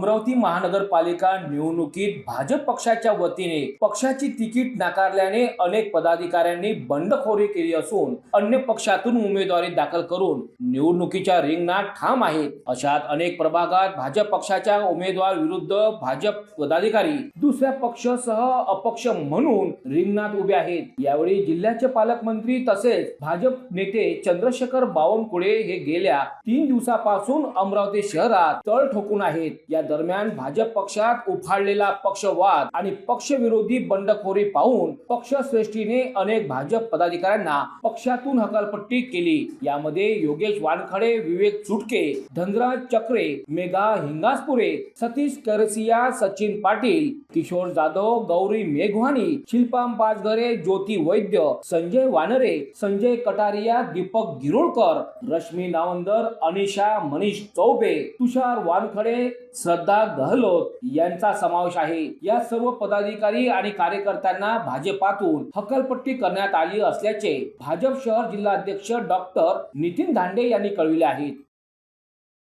अमरावती महानगरपालिका निवडणुकीत भाजप पक्षाच्या वतीने पक्षाची तिकीट नाकारल्याने अनेक पदाधिकाऱ्यांनी बंडखोरी केली असून अन्य पक्षातून उमेदवारी दाखल करून निवडणुकीच्या रिंगणात ठाम आहेत अशात अनेक प्रभागात भाजप पक्षाच्या उमेदवार विरुद्ध भाजप पदाधिकारी दुसऱ्या पक्षासह अपक्ष म्हणून रिंगणात उभे आहेत. यावेळी जिल्ह्याचे पालकमंत्री तसेच भाजप नेते चंद्रशेखर बावनकुळे हे गेल्या तीन दिवसापासून अमरावती शहरात तळ ठोकून आहेत. या दरम्यान भाजप पक्षात उफाळलेला पक्षवाद आणि पक्षविरोधी बंडखोरी पाहून पक्षश्रेष्ठीने अनेक भाजप पदाधिकाऱ्यांना पक्षातून हकालपट्टी केली. यामध्ये योगेश वानखडे विवेक चुटके धनराज चक्रे मेघा हिंगासपुरे सतीश करसिया सचिन पाटील किशोर जाधव गौरी मेघवानी शिल्पा पाचघरे ज्योती वैद्य संजय वानरे संजय कटारिया दीपक गिरोळकर रश्मी नावंदर अनिशा मनीष चौबे तुषार वानखडे श्रद्धा गहलोत यांचा समावेश आहे. या सर्व पदाधिकारी आणि कार्यकर्त्यांना भाजपातून हकलपट्टी करण्यात आली असल्याचे भाजप शहर जिल्हाध्यक्ष डॉक्टर नितीन धांडे यांनी कळविले आहेत